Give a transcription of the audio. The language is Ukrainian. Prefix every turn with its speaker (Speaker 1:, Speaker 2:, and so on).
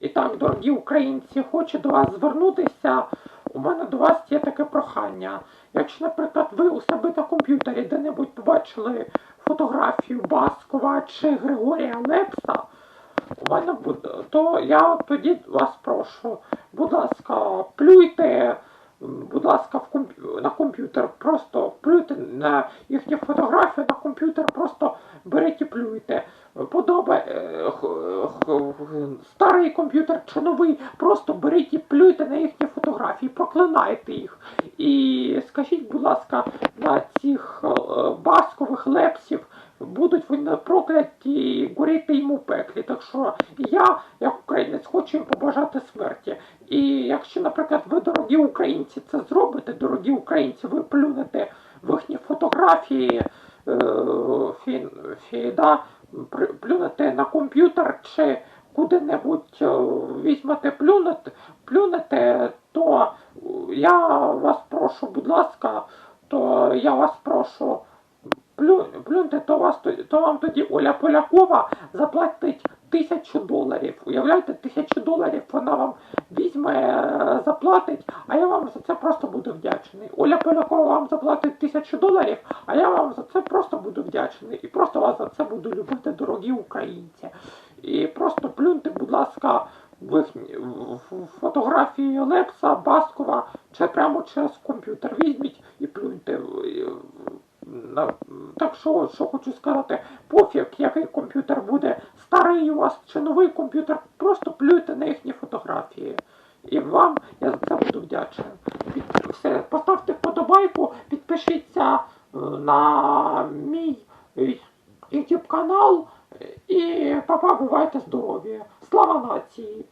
Speaker 1: І так, дорогі українці, хочу до вас звернутися. У мене до вас є таке прохання. Якщо, наприклад, ви у себе на комп'ютері де-небудь побачили фотографію Баскова чи Григорія Лепса, у мене буде, то я тоді вас прошу, будь ласка, плюйте, будь ласка, в комп- на комп'ютер, просто плюйте на їхні фотографії на комп'ютер, просто беріть і плюйте. Подобає е, старий комп'ютер чи новий, просто беріть і плюйте на їхні фотографії, проклинайте їх. І скажіть, будь ласка, на цих е, баскових лепсів будуть вони прокляті і горіти їм у пеклі. Так що я, як українець, хочу їм побажати смерті. І якщо, наприклад, ви, дорогі українці, це зробите, дорогі українці, ви плюнете в їхні фотографії, е, фі, фі, да, плюнете на комп'ютер чи куди-небудь е, візьмете плюнете, плюнете, то я вас прошу, будь ласка, то я вас прошу. Плю, плюньте, то, вас, то вам тоді Оля Полякова заплатить тисячу доларів. Уявляєте, тисячу доларів вона вам візьме, е, заплатить, а я вам за це просто буду вдячний. Оля Полякова вам заплатить тисячу доларів, а я вам за це просто буду вдячний. І просто вас за це буду любити, дорогі українці. І просто плюньте, будь ласка, в, фотографії Лепса, Баскова, чи прямо через комп'ютер візьміть і плюньте. в- на- так що, що хочу сказати, пофіг, який комп'ютер буде старий у вас чи новий комп'ютер, просто плюйте на їхні фотографії. І вам я за це буду вдячна. Під... Все, Поставте вподобайку, підпишіться е, на мій е, YouTube канал е, і папа, бувайте здорові! Слава нації!